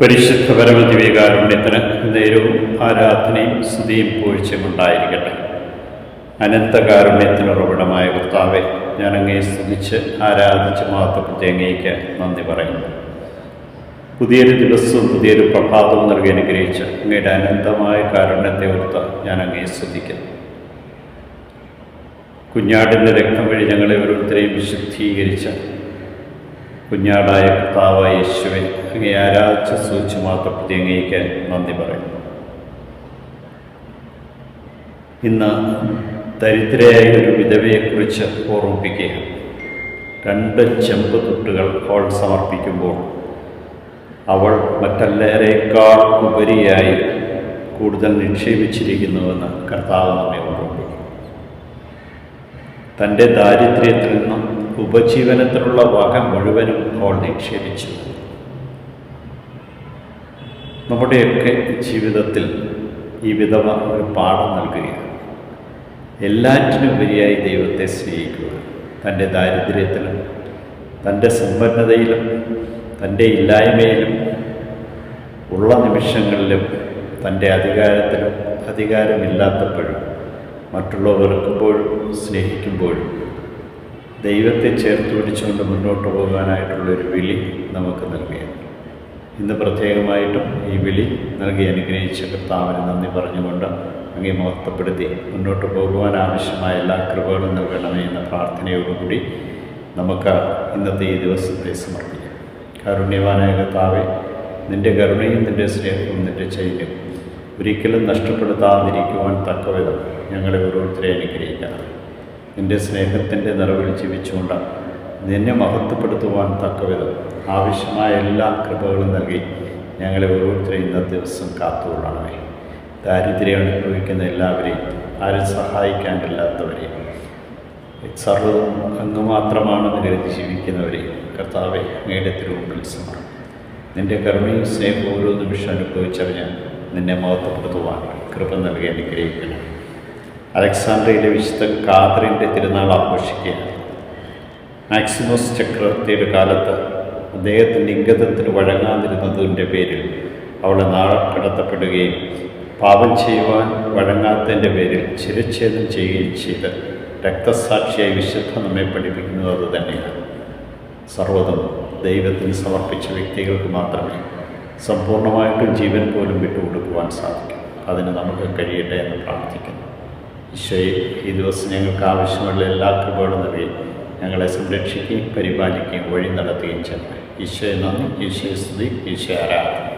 പരിശുദ്ധ പരമതി വികാരുണ്യത്തിന് നേരവും ആരാധനയും സ്തുതിയും പൂഴ്ചയും ഉണ്ടായിരിക്കട്ടെ. അനന്തകാരുണ്യത്തിന് ഉറവിടമായ കർത്താവെ ഞാൻ അങ്ങേ സ്തുതിച്ച് ആരാധിച്ച് മഹത്വപ്പെടുത്തി അങ്ങേക്ക് നന്ദി പറയുന്നു. പുതിയൊരു ദിവസവും പുതിയൊരു പ്രഭാതവും നൽകി അനുഗ്രഹിച്ച് അങ്ങയുടെ അനന്തമായ കാരുണ്യത്തെ ഓർത്ത് ഞാൻ അങ്ങേ സ്തുതിക്കുന്നു. കുഞ്ഞാടിന്റെ രക്തം വഴി ഞങ്ങളെ ഓരോരുത്തരെയും വിശുദ്ധീകരിച്ച കുഞ്ഞാടായ കർത്താവായ യേശുവെ അങ്ങേ ആരാധിച്ച് സൂചിച്ച് മാത്രപ്പെടുത്തി അങ്ങേക്ക് നന്ദി പറയുന്നു. ഇന്ന് ദരിദ്രയായ ഒരു വിധവയെക്കുറിച്ച് ഓർമ്മിപ്പിക്കുകയാണ്. രണ്ട് ചെമ്പ് തുട്ടുകൾ അവൾ സമർപ്പിക്കുമ്പോൾ അവൾ മറ്റെല്ലാരേക്കാൾ ഉപരിയായി കൂടുതൽ നിക്ഷേപിച്ചിരിക്കുന്നുവെന്ന് കർത്താവ് നമ്മെ ഓർമ്മിപ്പിക്കും തന്റെ ദാരിദ്ര്യത്തിൽ നിന്നും ഉപജീവനത്തിനുള്ള വക മുഴുവനും അവൾ നിക്ഷേപിച്ചു. നമ്മുടെയൊക്കെ ജീവിതത്തിൽ ഈ വിധവ ഒരു പാഠം നൽകുകയാണ്. എല്ലാറ്റിനും ഉപരിയായി ദൈവത്തെ സ്നേഹിക്കുക. തന്റെ ദാരിദ്ര്യത്തിലും തന്റെ സമ്പന്നതയിലും തന്റെ ഇല്ലായ്മയിലും ഉള്ള നിമിഷങ്ങളിലും തന്റെ അധികാരത്തിലും അധികാരമില്ലാത്തപ്പോഴും മറ്റുള്ളവർക്കുമ്പോഴും സ്നേഹിക്കുമ്പോഴും ദൈവത്തെ ചേർത്ത് പിടിച്ചുകൊണ്ട് മുന്നോട്ട് പോകാനായിട്ടുള്ളൊരു വിളി നമുക്ക് നൽകുകയാണ് ഇന്ന് പ്രത്യേകമായിട്ടും ഈ വിളി നൽകി അനുഗ്രഹിച്ച കർത്താവിന് നന്ദി പറഞ്ഞുകൊണ്ട് അങ്ങേ മഹത്വപ്പെടുത്തി മുന്നോട്ട് പോകുവാൻ ആവശ്യമായ എല്ലാ കൃപകളും നൽകണമേ എന്ന പ്രാർത്ഥനയോടുകൂടി നമുക്ക് ഇന്നത്തെ ഈ ദിവസത്തെ സമർപ്പിക്കാം. കാരുണ്യവാനായ കർത്താവെ നിന്റെ കരുണയും നിന്റെ സ്നേഹവും നിന്റെ ചൈന്യം ഒരിക്കലും നഷ്ടപ്പെടുത്താതിരിക്കുവാൻ തക്കവിധം ഞങ്ങളെ ഓരോരുത്തരെ അനുഗ്രഹിക്കണം നിന്റെ സ്നേഹത്തിന്റെ നിറവിൽ ജീവിച്ചുകൊണ്ട് നിന്നെ മഹത്വപ്പെടുത്തുവാൻ തക്കവിധം ആവശ്യമായ എല്ലാ കൃപകളും നൽകി ഞങ്ങളെ ഓരോരുത്തരെയും ഇന്നത്തെ ദിവസം കാത്തുകൊള്ളണമേ. ദാരിദ്ര്യം അനുഭവിക്കുന്ന എല്ലാവരെയും ആരും സഹായിക്കാനില്ലാത്തവരെയും സർവതും അങ്ങ് മാത്രമാണെന്ന് കരുതി ജീവിക്കുന്നവരെയും കർത്താവെ അങ്ങയുടെ തിരുമുമ്പിൽ സമർപ്പിക്കും. നിന്റെ കരുണയും സ്നേഹവും ഓരോ നിമിഷം അനുഭവിച്ചറിഞ്ഞ് നിന്നെ മഹത്വപ്പെടുത്തുവാൻ കൃപ നൽകി അനുഗ്രഹിക്കണം അലക്സാണ്ട്രയിലെ വിശുദ്ധ കാതറിന്റെ തിരുനാൾ ആഘോഷിക്കുകയാണ്. മാക്സിമോസ് ചക്രവർത്തിയുടെ കാലത്ത് അദ്ദേഹത്തിന്റെ ഇംഗതത്തിന് വഴങ്ങാതിരുന്നതിന്റെ പേരിൽ അവളെ നാളക്കടത്തപ്പെടുകയും പാപം ചെയ്യുവാൻ വഴങ്ങാത്തതിന്റെ പേരിൽ ചിരച്ഛേദം ചെയ്യുകയും ചെയ്ത് രക്തസാക്ഷിയായി വിശുദ്ധ നമ്മെ പഠിപ്പിക്കുന്നത് അത് തന്നെയാണ്. സർവതും ദൈവത്തിന് സമർപ്പിച്ച വ്യക്തികൾക്ക് മാത്രമേ സമ്പൂർണമായിട്ടും ജീവൻ പോലും വിട്ടുകൊടുക്കുവാൻ സാധിക്കും. അതിന് നമുക്ക് കഴിയട്ടെ എന്ന് പ്രാർത്ഥിക്കുന്നു. ഈശോയെ ഈ ദിവസം ഞങ്ങൾക്ക് ആവശ്യമുള്ള എല്ലാ കൃപകളും നൽകി ഞങ്ങളെ സംരക്ഷിക്കുകയും പരിപാലിക്കുകയും വഴി നടത്തുകയും ചെയ്യണം ഈശോയെ നന്ദി ഈശോയെ സ്തുതി ഈശോ ആരാധന.